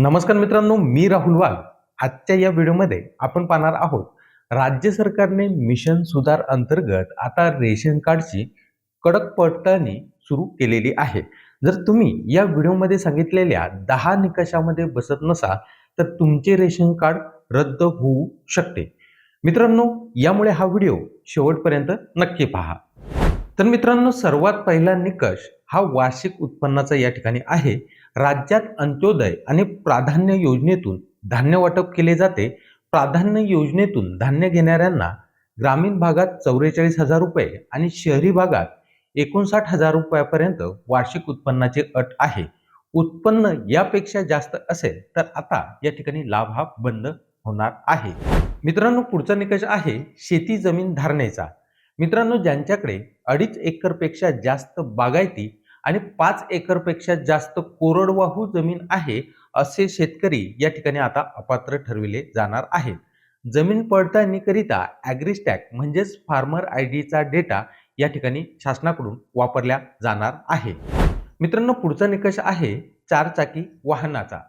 नमस्कार मित्रांनो मी राहुल वाघ. आजच्या या व्हिडिओमध्ये आपण पाहणार आहोत राज्य सरकारने मिशन सुधार अंतर्गत आता रेशन कार्डची कडक पडताळणी सुरू केलेली आहे. जर तुम्ही या व्हिडिओमध्ये सांगितलेल्या दहा निकषामध्ये बसत नसाल तर तुमचे रेशन कार्ड रद्द होऊ शकते. मित्रांनो यामुळे हा व्हिडिओ शेवटपर्यंत नक्की पहा. तर मित्रांनो सर्वात पहिला निकष हा वार्षिक उत्पन्नाचा या ठिकाणी आहे. राज्यात अंत्योदय आणि प्राधान्य योजनेतून धान्य वाटप केले जाते. प्राधान्य योजनेतून धान्य घेणाऱ्यांना ग्रामीण भागात चौवेचाळीस हजार रुपये आणि शहरी भागात एकोणसाठ हजार रुपयापर्यंत वार्षिक उत्पन्नाची अट आहे. उत्पन्न यापेक्षा जास्त असेल तर आता या ठिकाणी लाभ हा बंद होणार आहे. मित्रांनो पुढचा निकष आहे शेती जमीन धारणेचा. मित्रांनो ज्यांच्याकडे अडीच एकरपेक्षा जास्त बागायती आणि पाच एकरपेक्षा जास्त कोरडवाहू जमीन आहे असे शेतकरी या ठिकाणी आता अपात्र ठरविले जाणार आहेत जमीन पडताळणीकरिता ॲग्रिस्टॅक म्हणजेच फार्मर आय डीचा डेटा या ठिकाणी शासनाकडून वापरल्या जाणार आहे. मित्रांनो पुढचा निकष आहे चारचाकी वाहनाचा.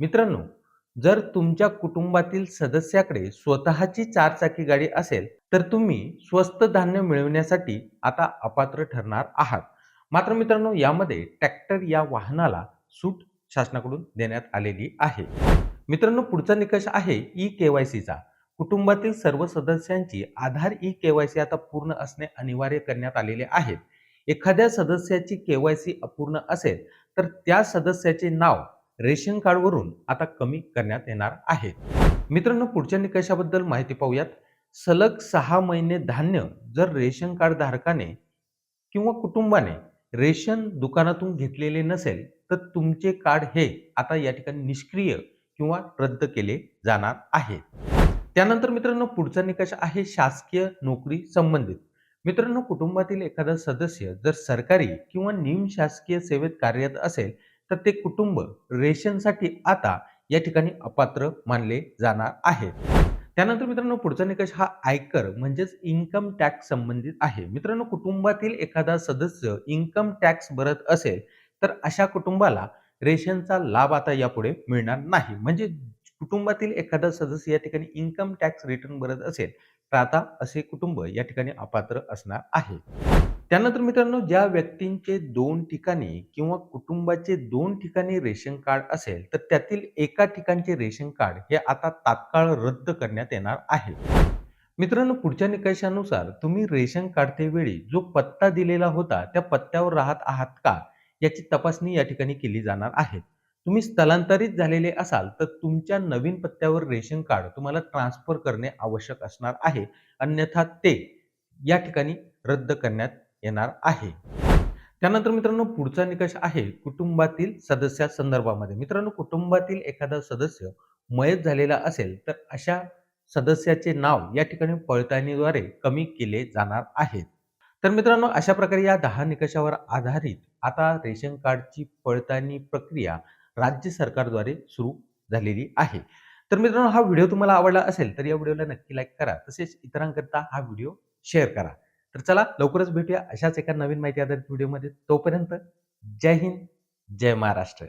मित्रांनो जर तुमच्या कुटुंबातील सदस्याकडे स्वतःची चारचाकी गाडी असेल तर तुम्ही स्वस्त धान्य मिळवण्यासाठी आता अपात्र ठरणार आहात. मात्र मित्रांनो यामध्ये ट्रॅक्टर या वाहनाला सूट शासनाकडून देण्यात आलेली आहे. मित्रांनो पुढचा निकष आहे ई के वाय सीचा कुटुंबातील सर्व सदस्यांची Aadhaar e K Y C आता पूर्ण असणे अनिवार्य करण्यात आलेले आहे. एखाद्या सदस्याची के वाय सी अपूर्ण असेल तर त्या सदस्याचे नाव रेशन कार्डवरून आता कमी करण्यात येणार आहे. मित्रांनो पुढच्या निकषाबद्दल माहिती पाहूयात. सलग सहा महिने धान्य जर रेशन कार्ड धारकाने किंवा कुटुंबाने रेशन दुकानातून घेतलेले नसेल तर तुमचे कार्ड हे आता या ठिकाणी निष्क्रिय किंवा रद्द केले जाणार आहे. त्यानंतर मित्रांनो पुढचा निकष आहे शासकीय नोकरी संबंधित. मित्रांनो कुटुंबातील एखादा सदस्य जर सरकारी किंवा निम शासकीय सेवेत कार्यरत असेल तर ते कुटुंब रेशनसाठी आता या ठिकाणी अपात्र मानले जाणार आहे. त्यानंतर मित्रांनो पुढचा निकष हा आयकर म्हणजेच इन्कम टॅक्स संबंधित आहे. मित्रांनो कुटुंबातील एखादा सदस्य इन्कम टॅक्स भरत असेल तर अशा कुटुंबाला रेशनचा लाभ आता यापुढे मिळणार नाही. म्हणजे कुटुंबातील एखादा सदस्य या ठिकाणी इन्कम टॅक्स रिटर्न भरत असेल तर आता असे कुटुंब या ठिकाणी अपात्र असणार आहे. त्यानंतर मित्रांनो ज्या व्यक्तींचे दोन ठिकाणी किंवा कुटुंबाचे दोन ठिकाणी रेशन कार्ड असेल तर त्यातील एका ठिकाणचे रेशन कार्ड हे आता तात्काळ रद्द करण्यात येणार आहे. मित्रांनो पुढच्या निकषानुसार तुम्ही रेशन काढतेवेळी जो पत्ता दिलेला होता त्या पत्त्यावर राहत आहात का याची तपासणी या ठिकाणी केली जाणार आहे. तुम्ही स्थलांतरित झालेले असाल तर तुमच्या नवीन पत्त्यावर रेशन कार्ड तुम्हाला ट्रान्सफर करणे आवश्यक असणार आहे. अन्यथा ते या ठिकाणी रद्द करण्यात येणार आहे. त्यानंतर मित्रांनो पुढचा निकष आहे कुटुंबातील सदस्या संदर्भामध्ये. मित्रांनो कुटुंबातील एखादा सदस्य मयत झालेला असेल तर अशा सदस्याचे नाव या ठिकाणी पडताळणीद्वारे कमी केले जाणार आहेत तर मित्रांनो अशा प्रकारे या दहा निकषावर आधारित आता रेशन कार्डची पडताळणी प्रक्रिया राज्य सरकारद्वारे सुरू झालेली आहे. तर मित्रांनो हा व्हिडिओ तुम्हाला आवडला असेल तर या व्हिडिओला नक्की लाईक करा. तसेच इतरांकरता हा व्हिडिओ शेअर करा. तर चला लवकरच भेटूया अशाच एका नवीन माहिती आधारित व्हिडिओमध्ये. तोपर्यंत जय हिंद जय महाराष्ट्र.